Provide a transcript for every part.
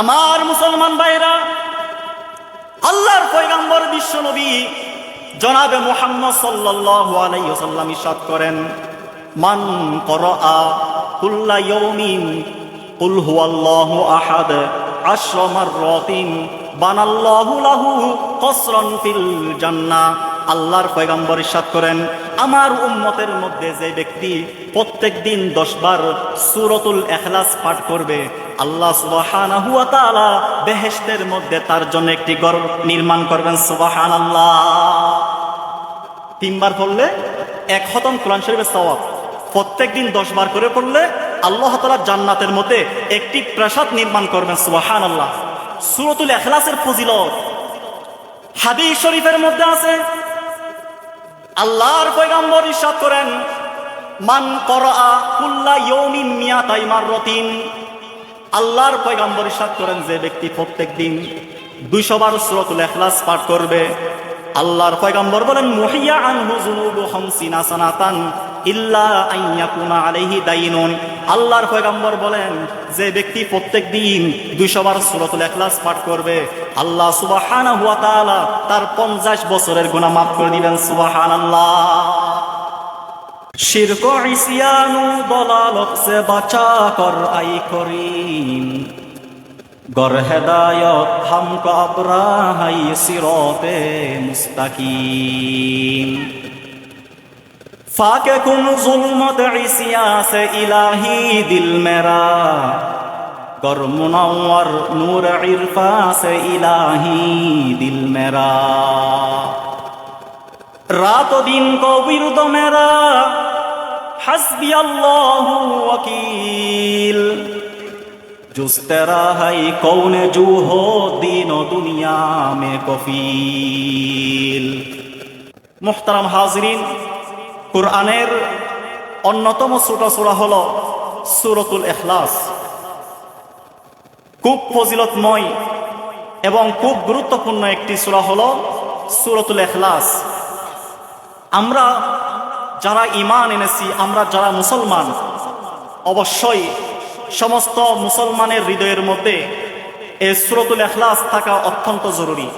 আমার মুসলমান ভাইরা, আল্লাহর পয়গাম্বর বিশ্ব নবী জনাবে মোহাম্মদ সাল্লাল্লাহু আলাইহি ওয়াসাল্লাম ইরশাদ করেন, মান কুল আহাদ আশরা মাররাতিন, বানাল্লাহু লাহু কসরান ফিল জান্নাহ। আল্লাহর পয়গাম্বর ইরশাদ করেন, আমার উম্মতের মধ্যে যে ব্যক্তি প্রত্যেক দিন দশ বার সুরতুল এখলাস পাঠ করবে, আল্লাহ তাআলা বেহেশতের মধ্যে তার জন্য একটি ঘর নির্মাণ করবেন সুবাহান আল্লাহ তিনবার পড়লে এক খতম, কোরআন শরীফের সওয়াব। প্রত্যেক দিন দশ বার করে পড়লে আল্লাহ তাআলা জান্নাতের মধ্যে একটি প্রাসাদ নির্মাণ করবেন, সুবহানাল্লাহ। সূরাতুল ইখলাসের ফজিলত হাদিস শরীফের মধ্যে আছে আল্লাহর পৈগম্বর ঈশ্বর করেন, মান করা কুল্লা ইয়ৌমিন মিয়াতাই মাররাতিন। আল্লাহর পৈগম্বর ঈশ্বর করেন যে ব্যক্তি প্রত্যেক দিন দুইশো বার সূরাতুল লেখলাস পাঠ করবে আল্লাহর পয়গাম্বর বলেন, মুহিয়া আনহু যুনুবু খামসিনা সানাতান ইল্লা আন ইয়াকুনা আলাইহি দাইনুন। আল্লাহর পয়গাম্বর বলেন, যে ব্যক্তি প্রত্যেক দিন দুইশো বার সূরাতুল ইখলাস পাঠ করবে, আল্লাহ সুবহানাহু ওয়া তাআলা তার 50 বছরের গুনাহ মাফ করে দিবেন, সুবহানাল্লাহ। শিরক ইসিয়ানু দলালত সে বাঁচা কর আই করিম। গড় হেদায়ত হামক আবরাহাই সিরতে মুস্তাকিম। ফাকে কুন জুলমত ইসিয়াস ইলাহি দিল মেরা। কর মুনাওয়ার নূর ইরফাস ইলাহি দিল মেরা। রাত দিন কো বিরুদ মেরা। হাসবি আল্লাহু ওয়াকিল। جست رہائی کون جو ہو دین و دنیا হাজরিন, কুরআনের অন্যতম ছোট সূরা হলো সূরাতুল ইখলাস। খুব ফজিলতময় এবং খুব গুরুত্বপূর্ণ একটি সূরা হল সুরতুল ইখলাস। আমরা যারা ইমান এনেছি, আমরা যারা মুসলমান, অবশ্যই সমস্ত মুসলমানের হৃদয়ের মধ্যে এই সুরতুল এখলাস থাকা অত্যন্ত জরুরি।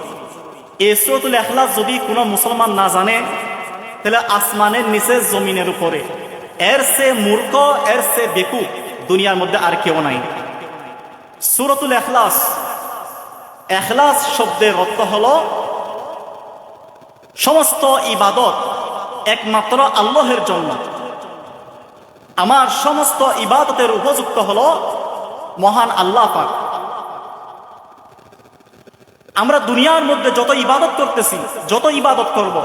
এই সুরতুল এখলাস যদি কোনো মুসলমান না জানে, তাহলে আসমানের নিচে জমিনের উপরে। এর সে মূর্খ, এর সে বেকু দুনিয়ার মধ্যে আর কেউ নাই। সুরতুল এখলাস এখলাস শব্দের অর্থ হলো সমস্ত ইবাদত একমাত্র আল্লাহের জন্য। আমার সমস্ত ইবাদতের উপযুক্ত হল মহান আল্লাহ পাক। আমরা দুনিয়ার মধ্যে যত ইবাদত করতেছি, যত ইবাদত করব,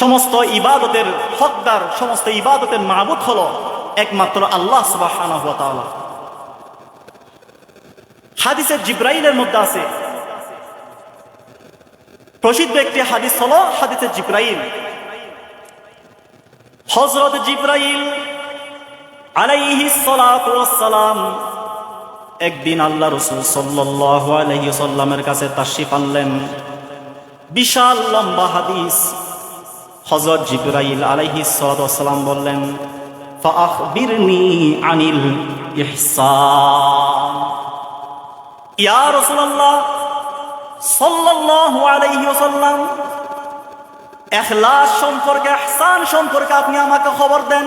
সমস্ত ইবাদতের হকদার, সমস্ত ইবাদতের মাহবুদ হল একমাত্র আল্লাহ ওয়া হাদিসের জিব্রাইলের মধ্যে আছে। প্রসিদ্ধ একটি হাদিস হলো হাদিসের জিব্রাইল। হজরত জিব্রাইল আলাইহি সালাম একদিন আল্লাহ রসুল সাল্লাল্লাহু আলাইহি সাল্লামের কাছে তাশরিফ আনলেন। বিশাল লম্বা হাদিস। হজরত জিব্রাইল আলাইহি সালাম বললেন আনিল ইয়া রাসূলুল্লাহ সাল্লাল্লাহু আলাইহি ওয়াসাল্লাম, এখলাস সম্পর্কে, ইহসান সম্পর্কে আপনি আমাকে খবর দেন।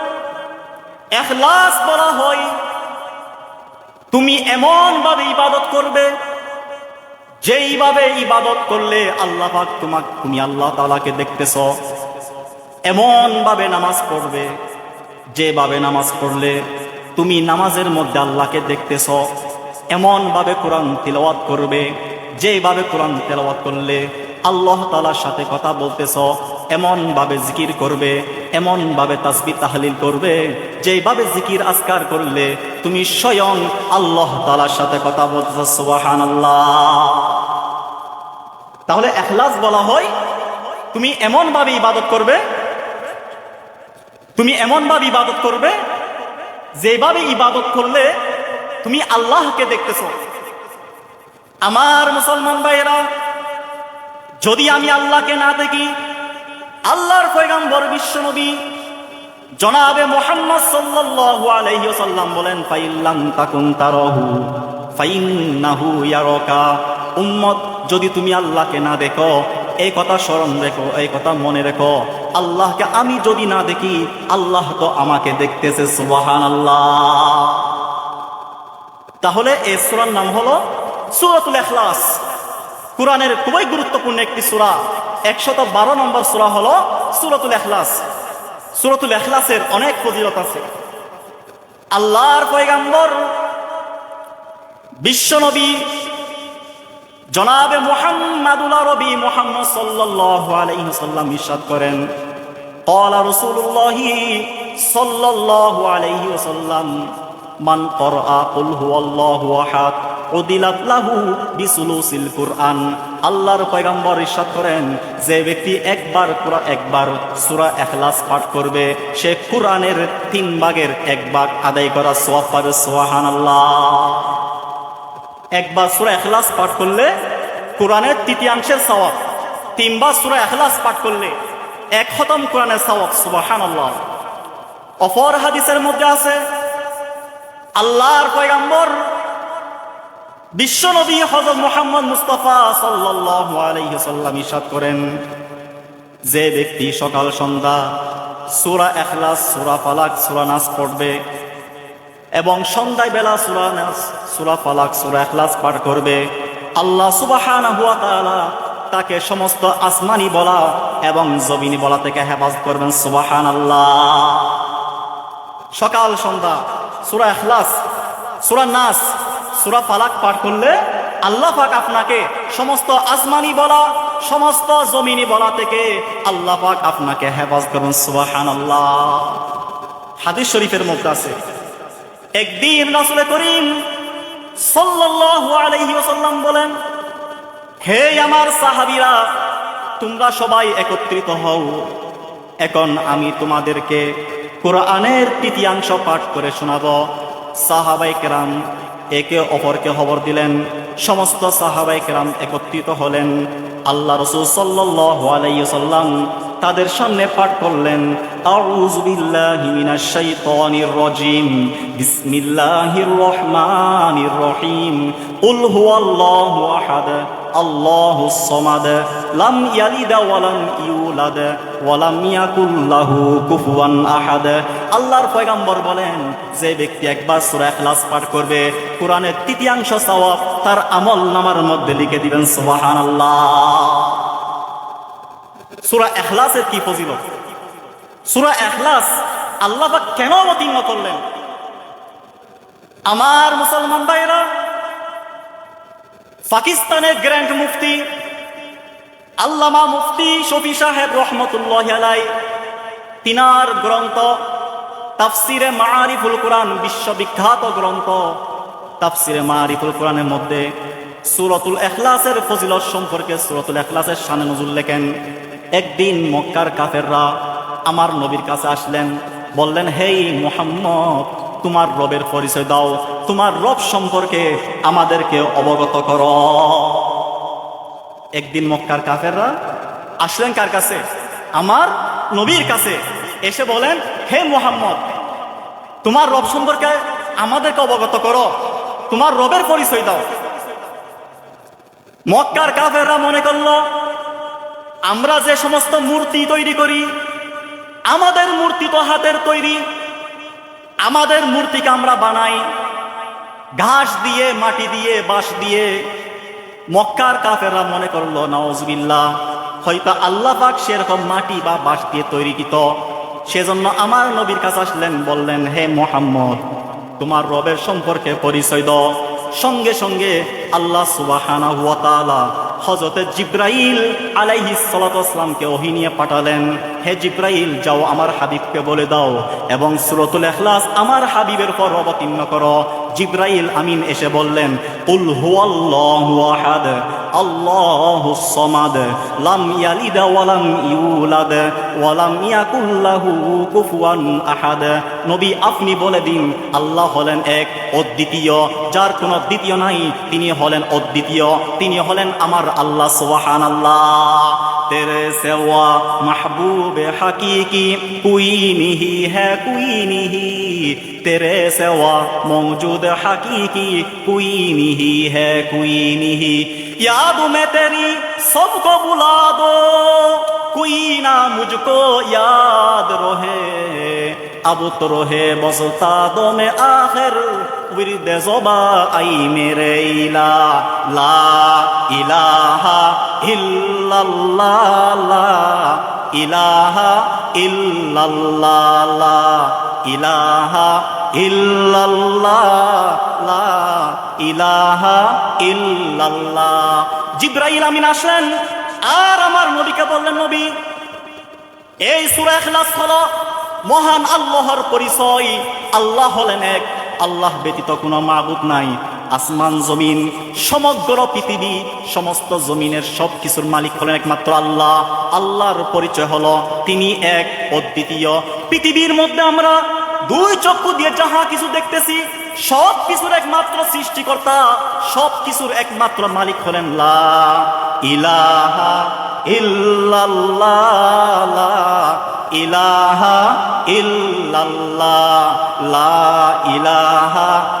এখলাস বলা হয়, তুমি এমন ভাবে ইবাদত করবে, যেইভাবে ইবাদত করলে আল্লাহ তোমাক, তুমি আল্লাহ তাআলাকে দেখতেছ এমন ভাবে নামাজ পড়বে, যেভাবে নামাজ পড়লে তুমি নামাজের মধ্যে আল্লাহকে দেখতেছ এমন ভাবে কোরআন তিলওয়াত করবে, যেভাবে কোরআন তেলাওয়াত করলে আল্লাহ তালার সাথে কথা বলতেছ এমনভাবে জিকির করবে, এমনভাবে তাসবি তাহলিল করবে যেভাবে জিকির আসকার করলে তুমি স্বয়ং আল্লাহ তালার সাথে কথা বলতেছ তাহলে এখলাস বলা হয়, তুমি এমনভাবে ইবাদত করবে, তুমি এমনভাবে ইবাদত করবে যেভাবে ইবাদত করলে তুমি আল্লাহকে দেখতেছ। আমার মুসলমান ভাইয়েরা, যদি আমি আল্লাহকে না দেখি আল্লাহর পয়গাম্বর বিশ্বনবী জনাবে মোহাম্মদ সাল্লাল্লাহু আলাইহি ওয়াসাল্লাম বলেন ফাইল্লাম তাকুন তারাহু, ফাইন্নাহু ইয়ারাকা। উম্মত, যদি তুমি আল্লাহকে না দেখো এই কথা স্মরণ রেখো এই কথা মনে রেখো। আল্লাহকে আমি যদি না দেখি, আল্লাহ তো আমাকে দেখতেছে, সুবহানাল্লাহ। তাহলে এই সূরার নাম হলো সূরাতুল ইখলাস কোরআনের খুবই গুরুত্বপূর্ণ একটি সূরা একশত বারো নম্বর সূরা হলো সূরাতুল ইখলাস সূরাতুল ইখলাসের অনেক ফজিলত আছে আল্লাহর পয়গাম্বর বিশ্বনবী জনাবে মুহাম্মাদুল রবি মুহাম্মদ সাল্লাল্লাহু আলাইহি সাল্লাম ইরশাদ করেন قال رسول الله صلى الله عليه وسلم من قرأ قل هو الله احد উদিলাত লাহু বিসুলুসিল কুরআন। আল্লাহর পয়গম্বর ইরশাদ করেন, যে ব্যক্তি একবার পুরা একবার সূরা ইখলাস পাঠ করবে, সে কুরআনের তিন ভাগের এক ভাগ আদায় করা সওয়াব পাবে, সুবহানাল্লাহ। একবার সূরা ইখলাস পাঠ করলে কোরআনের তৃতীয়াংশের সওয়াব, তিনবার সূরা ইখলাস পাঠ করলে এক খতম কোরআনের সওয়াব, সুবহানাল্লাহ। অপর হাদিসের মধ্যে আছে, আল্লাহর পয়গম্বর বিশ্বনবী হযরত মুহাম্মদ মুস্তাফা সাল্লাল্লাহু আলাইহি সাল্লাম ইরশাদ করেন, যে ব্যক্তি সকাল, সন্ধ্যা সূরা ইখলাস, সূরা ফালাক, সূরা নাস পড়বে এবং সন্ধ্যায় বেলা সূরা নাস, সূরা ফালাক, সূরা ইখলাস পাঠ করবে, আল্লাহ সুবহানাহু ওয়া তাআলা তাকে সমস্ত আসমানি বলা এবং জমিনি বলা থেকে হেফাজত করবেন, সুবহানাল্লাহ। সকাল, সন্ধ্যা, সূরা ইখলাস, সূরা নাস সূরা ফালাক পাঠ করলে আল্লাহ পাক আপনাকে সমস্ত আসমানি বলা, সমস্ত জমিনি বলা থেকে আল্লাহ পাক আপনাকে হেফাজত করবেন সুবহানাল্লাহ। হাদিস শরীফের মধ্যে আছে, একদিন রাসূল করিম ওয়াসাল্লাম বলেন, হে আমার সাহাবীরা, তোমরা সবাই একত্রিত হও। এখন আমি তোমাদেরকে কোরআনের তৃতীয়াংশ পাঠ করে শোনাবো। সাহাবাই কেরাম একে অপরকে খবর দিলেন। সমস্ত সাহাবাই কেরাম একত্রিত হলেন। আল্লাহ রসুল সাল্লাইসাল্লাম তাদের সামনে পাঠ করলেন বিসমিল্লাহির রহিম আহাদ। আহাদ। আল্লাহর পয়গম্বর বলেন, যে ব্যক্তি একবার সূরা ইখলাস পাঠ করবে, কোরআনের তৃতীয়াংশ সওয়াব তার আমল নামার মধ্যে লিখে দিবেন, সুবহানাল্লাহ। সূরা ইখলাসের কি ফজিলত? সূরা ইখলাস আল্লাহ কেন অবতীর্ণ করলেন? আমার মুসলমান ভাইরা পাকিস্তানের গ্র্যান্ড মুফতি, আল্লামা মুফতি শফি সাহেব রহমতুল্লাহ আলাই তিনার গ্রন্থ তাফসিরে মারিফুল কোরআন, বিশ্ববিখ্যাত গ্রন্থ তাফসিরে মারিফুল কোরআনের মধ্যে সুরতুল এখলাসের ফজিলত সম্পর্কে সুরতুল এখলাসের সানে নজুল লেখেন, একদিন মক্কার কাফেররা আমার নবীর কাছে আসলেন, বললেন, হেই মোহাম্মদ, তোমার রবের পরিচয় দাও। তোমার রব সম্পর্কে আমাদেরকে অবগত করো। একদিন মক্কার কাফেররা আসলেন কার কাছে? আমার নবীর কাছে। এসে বলেন, হে মোহাম্মদ, তোমার রব সম্পর্কে আমাদেরকে অবগত করো। তোমার রবের পরিচয় দাও। মক্কার কাফেররা মনে করল, আমরা যে সমস্ত মূর্তি তৈরি করি, আমাদের মূর্তি তো হাতের তৈরি, আমাদের মূর্তিকে আমরা বানাই ঘাস দিয়ে, মাটি দিয়ে, বাঁশ দিয়ে। মক্কার কাফেররা মনে করল নওয়াজবিল্লাহ হয়তো আল্লাহ পাক সেরকম মাটি বা বাঁশ দিয়ে তৈরিকৃত সেজন্য আমার নবীর কাছে আসলেন, বললেন, হে মোহাম্মদ, তোমার রবের সম্পর্কে পরিচয় দাও। সঙ্গে সঙ্গে আল্লাহ সুবাহানা হুয়া তাআলা হজরত জিব্রাইল আলাইহি সালাতামকে ওহি নিয়ে পাঠালেন। হে জিব্রাইল, যাও আমার হাবিবকে বলে দাও এবং সুরতুল এখলাস আমার হাবিবের পর অবতীর্ণ করো। জিব্রাইল আমিন এসে বললেন, কুল হুয়াল্লাহু আহাদ আল্লাহুস সামাদ, লাম ইয়ালিদ ওয়ালাম ইউলাদ ওয়ালাম ইয়াকুল লাহু কুফুয়ান আহাদ। নবী আপনি বলে দিন, আল্লাহ হলেন এক অদ্বিতীয়, যার কোনো দ্বিতীয় নাই, তিনি হলেন অদ্বিতীয়, তিনি হলেন আমার আল্লাহ সুবহানাল্লাহ। تیرے سوا محبوب حقیقی کوئی نہیں ہے کوئی نہیں تیرے سوا موجود حقیقی کوئی نہیں ہے کوئی نہیں یاد میں تیری سب کو بلا دو کوئی نہ مجھ کو یاد رہے اب تو روحے بستا میں آخر ورد زبا آئی میرے الہ لا الہ ইলাহা ইলাহা ইলাহা জিব্রাইল, আমিন আসলেন। আর আমার নবীকে বললেন, নবী, এই সূরা মহান আল্লাহর পরিচয়। আল্লাহ হলেন এক, আল্লাহ ব্যতীত কোনো মাবুদ নাই। আসমান, জমিন, সমগ্র পৃথিবী, সমস্ত জমিনের সব কিছুর মালিক হলেন একমাত্র আল্লাহ। আল্লাহর পরিচয় হলো তিনি এক অদ্বিতীয় পৃথিবীর মধ্যে আমরা দুই চক্ষু দিয়ে যাহা কিছু দেখতেছি সব কিছুর একমাত্র সৃষ্টিকর্তা সব কিছুর একমাত্র মালিক হলেন লা ইলাহা ইল্লাল্লাহ ইলাহা ইল্লাল্লাহ, লা ইলাহা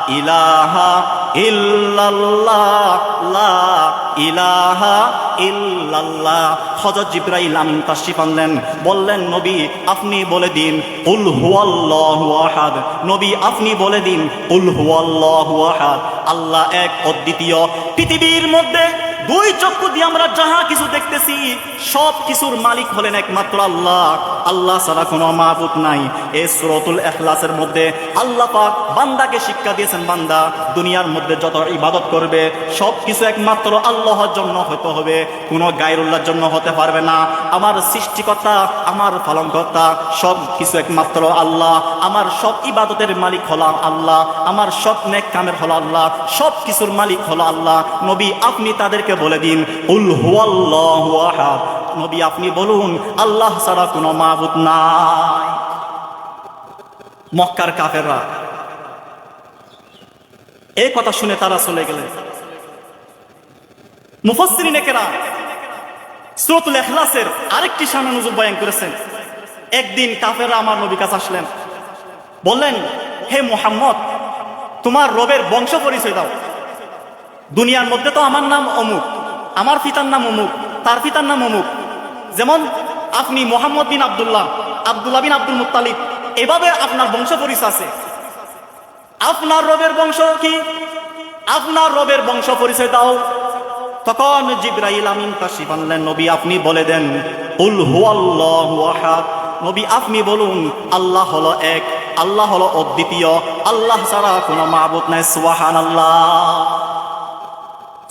ইলাহা ইল্লাল্লাহ, লা ইলাহা ইল্লাল্লাহ। হযরত জিবরাইল আমিন তাশরিফ আনলেন, বললেন, নবী, আপনি বলে দিন, কুল হুয়াল্লাহু আহাদ। নবী, আপনি বলে দিন, কুল হুয়াল্লাহু আহাদ। আল্লাহ এক অদ্বিতীয়। পৃথিবীর মধ্যে দুই চক্ষু দিয়ে আমরা যাহা কিছু দেখতেছি, সব কিছুর মালিক হলেন একমাত্র আল্লাহ। আল্লাহ ছাড়া কোনো মাহবুদ নাই। এই সুরতুল এখলাসের মধ্যে আল্লাহ পাক বান্দাকে শিক্ষা দিয়েছেন, বান্দা, দুনিয়ার মধ্যে যত ইবাদত করবে, সব কিছু একমাত্র আল্লাহর জন্য হতে হবে। কোনো গায়রুল্লাহর জন্য হতে পারবে না। আমার সৃষ্টিকর্তা, আমার পালনকর্তা, সব কিছু একমাত্র আল্লাহ। আমার সব ইবাদতের মালিক হলো আল্লাহ। আমার সব নেক কামের হলো আল্লাহ। সব কিছুর মালিক হলো আল্লাহ। নবী, আপনি তাদেরকে বলে দিন উল হুয়াল্লাহু আহাদ। নবী, আপনি বলুন, আল্লাহ ছাড়া কোনো মাবুদ নাই। মক্কার কাফেররা এই কথা শুনে তারা চলে গেলেন। মুফসসিরিন একেরা সূরাতুল ইখলাসের আরেকটি শানা নজুল বয়ান করেছেন। একদিন কাফেররা আমার নবী কাছে আসলেন, বললেন, হে মোহাম্মদ, তোমার রবের বংশ পরিচয় দাও। দুনিয়ার মধ্যে তো আমার নাম অমুক, আমার পিতার নাম অমুক, তার পিতার নাম অমুক। যেমন আপনি মোহাম্মদ বিন আবদুল্লাহ আবদুল্লাহ বিন আব্দুল মুতালিব এভাবে আপনার বংশ পরিচয় আছে। আপনার রবের বংশ কি? আপনার রবের বংশ পরিচয় দাও। তখন জিব্রাইল আমিন তাশরিফ আনলেন নবী, আপনি বলে দেন উল হুয়াল্লাহু আহাদ। নবী, আপনি বলুন, আল্লাহ হলো এক, আল্লাহ হলো অদ্বিতীয়, আল্লাহ ছাড়া কোনো মাবুদ নাই, সুবহানাল্লাহ।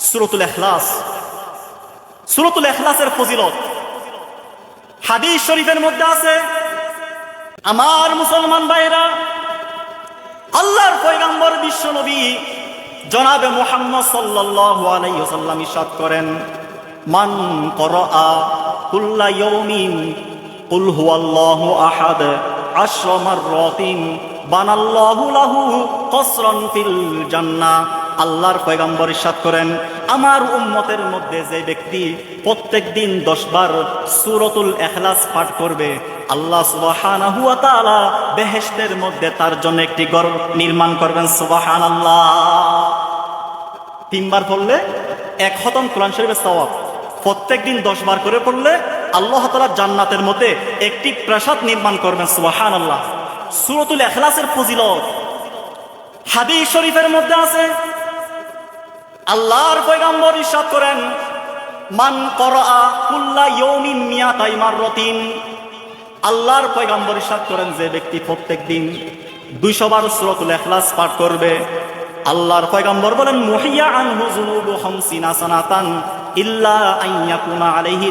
সুরতুল এখলাস। সুরতুল এখলাসের ফজিলত। হাদিস শরীফের মধ্যে আছে, আমার মুসলমান ভাইরা আল্লাহর পয়গাম্বর বিশ্ব নবী জনাবে মুহাম্মদ সাল্লাল্লাহু আলাইহি ওয়াসাল্লাম ইরশাদ করেন, মান করা কুল্লা ইয়াউমিন, কুল হুয়াল্লাহু আহাদ, আশরা মাররাতিন, বানাল্লাহু লাহু কসরান ফিল জান্নাহ। আল্লাহর পয়গাম্বর ইরশাদ করেন, আমার উম্মতের মধ্যে যে ব্যক্তি প্রত্যেক দিন দশবার সুরতুল এখলাস পাঠ করবে, আল্লাহ তাআলা বেহেশতের মধ্যে তার জন্য একটি ঘর নির্মাণ করবেন সুবাহান আল্লাহ তিনবার পড়লে এক খতম কোরআন শরীফের সওয়াব। প্রত্যেক দিন দশ বার করে পড়লে আল্লাহ তাআলা জান্নাতের মধ্যে একটি প্রাসাদ নির্মাণ করবেন সুবাহান আল্লাহ সুরতুল এখলাসের ফজিলত হাদিস শরীফের মধ্যে আছে আল্লাহর পৈগম্বর ইসাদ করেন, মান করা আল্লাহর পৈগাম্বর ঈশ্বর করেন, যে ব্যক্তি প্রত্যেক দিন দুইশো বার সূরাতুল এখলাস পাঠ করবে, আল্লাহর পয়গাম্বর বলেন, মহিয়া আনহু যুনুবু খামসিনা সানাতান ইল্লা আন ইয়াকুনা আলাইহি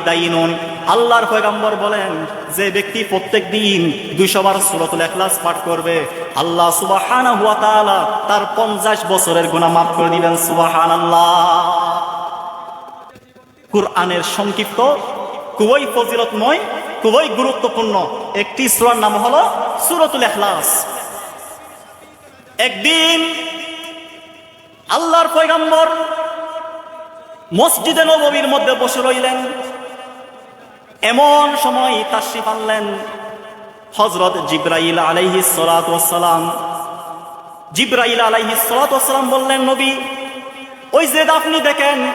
আল্লাহর পয়গাম্বর বলেন, যে ব্যক্তি প্রত্যেক দিন দুইশো বার সূরাতুল ইখলাস পাঠ করবে, আল্লাহ তাআলা তার 50 বছরের গুনাহ মাফ করে দিবেন, সুবহানাল্লাহ। কুরআনের সংক্ষিপ্ত, খুবই ফজিলতময়, খুবই গুরুত্বপূর্ণ একটি সূরার নাম হলো সূরাতুল ইখলাস। একদিন আল্লাহর পয়গাম্বর মসজিদে নববীর মধ্যে বসে রইলেন। এমন সময় তাশরিফ আনলেন। হজরত জিব্রাইল আলাইহি সালাম জিব্রাইল আলাইহি সালাম বললেন, নবী, ওই যে আপনি দেখেন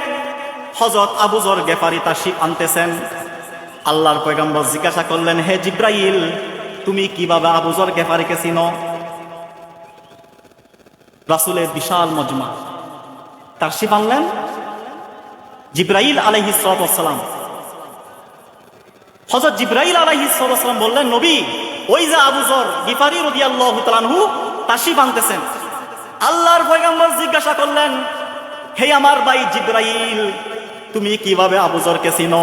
হজরত আবুজর গেফারি তাশরিফ আনতেছেন। আল্লাহর পয়গাম্বর জিজ্ঞাসা করলেন, হে জিব্রাইল, তুমি কীভাবে আবুজর গেফারিকে চিনো? রাসুলের বিশাল মজমা। তাশরিফ আনলেন জিব্রাইল আলাইহি সালাম হজরত জিব্রাইল আলাইহি সালাম বললেন, নবী, ওই যে আবুজর গিফারি রদি আল্লাহ তালানহু তাশরিফ আনতেছেন আল্লাহর পয়গাম্বর জিজ্ঞাসা করলেন, হে আমার ভাই জিব্রাইল, তুমি কীভাবে আবুজরকে চিনো?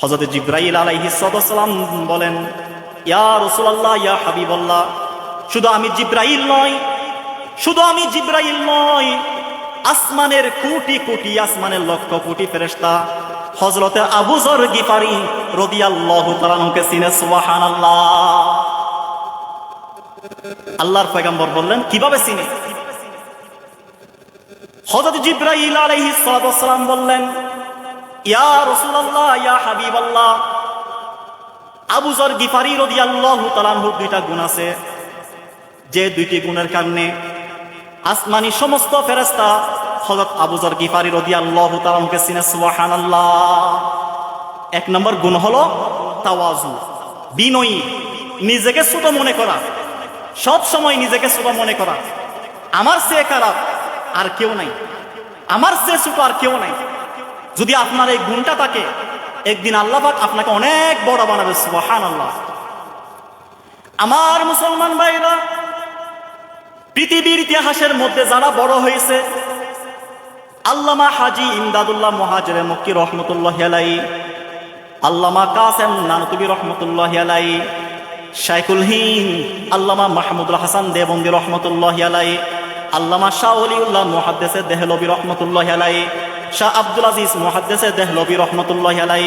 হজরত জিব্রাইল আলাইহি সালাম বলেন, ইয়া রসুলাল্লাহ, ইয়া হাবিবাল্লাহ, শুধু আমি জিব্রাইল নয়, শুধু আমি জিব্রাইল নয় আসমানের কোটি কোটি, আসমানের লক্ষ কোটি ফেরেশতা। হজরতে আবুজর গিফারি রদিয়াল্লাহু তাআলাকে চিনে, সুবহানাল্লাহ। আল্লাহর পয়গম্বর বললেন, কীভাবে চিনে? হযরত জিব্রাইল আলাইহিস সালাম বললেন, ইয়া রাসূলুল্লাহ, ইয়া হাবিবাল্লাহ, আবু যর গিফারি রাদিয়াল্লাহু তাআলার দুইটা গুণ আছে। যে দুইটি গুণের কারণে আসমানি সমস্ত ফেরেশতা হযরত আবু যর গিফারি রাদিয়াল্লাহু তাআলাকে চিনে, সুবহানাল্লাহ। এক নম্বর গুণ হলো তাওয়াজু, বিনয়ী, নিজেকে ছোট মনে করা। সব সময় নিজেকে ছোট মনে করা। আমার চেয়ে খারাপ আর কেউ নাই। আমার চেয়ে ছোট আর কেউ নাই। যদি আপনার এই গুণটা থাকে, একদিন আল্লাহ আপনাকে অনেক বড় বানাবে সুবহান আল্লাহ আমার মুসলমান ভাইরা পৃথিবীর ইতিহাসের মধ্যে যারা বড় হয়েছে, আল্লামা হাজি ইমদাদুল্লাহ মহাজরে মক্কি রহমতুল্লাহ আলাই আল্লামা কাসেম নানতুবি রহমতুল্লাহ আলাই শাইকুল হিন আল্লামা মাহমুদুল হাসান দেবন্দি রহমতুল্লাহ আলাই আল্লামা শাহ অলিউল্লাহ মহাদ্দেসে দেহলবি রহমতুল্লাহ আলাই শাহ আব্দুল আজিজ মহাদ্দেসে দেহলবি রহমতুল্লাহ আলাই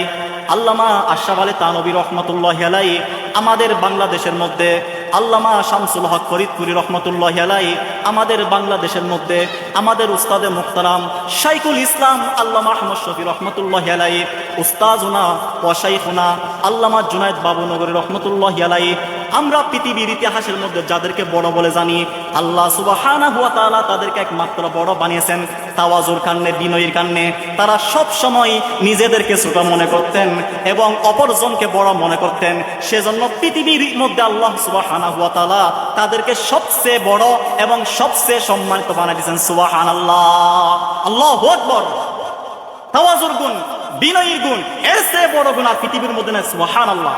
আল্লামা আশরাফ আলী তানবী রহমতুল্লাহ আলাই আমাদের বাংলাদেশের মধ্যে আল্লামা শামসুল হক ফরিদপুরি রহমতুল্লাহ আলাই আমাদের বাংলাদেশের মধ্যে, আমাদের উস্তাদে মুখতারাম শাইকুল ইসলাম আল্লামা আহমদ শফি রহমতুল্লাহ আলাই উস্তাজ উস্তাজুনা ওয়াশাইখুনা আল্লামা জুনায়দ বাবুনগরী রহমতুল্লাহ আলাই আমরা পৃথিবীর ইতিহাসের মধ্যে যাদেরকে বড় বলে জানি, আল্লাহ সুবাহানা হুয়া তাআলা তাদেরকে একমাত্র বড় বানিয়েছেন। তাওয়াজুর কান্নে, বিনয়ের কান্নে, তারা সব সময় নিজেদেরকে ছোট মনে করতেন এবং অপরজনকে বড় মনে করতেন। সেজন্য পৃথিবীর মধ্যে আল্লাহ সুবাহানা হুয়া তাআলা তাদেরকে সবচেয়ে বড় এবং সবচেয়ে সম্মানিত বানিয়ে দিয়েছেন। সুবাহান আল্লাহ আল্লাহ আকবর। তাওয়াজুর গুণ, বিনয়ীর গুণ, এর চেয়ে বড় গুণ আর পৃথিবীর মধ্যে নেই। সুবাহান আল্লাহ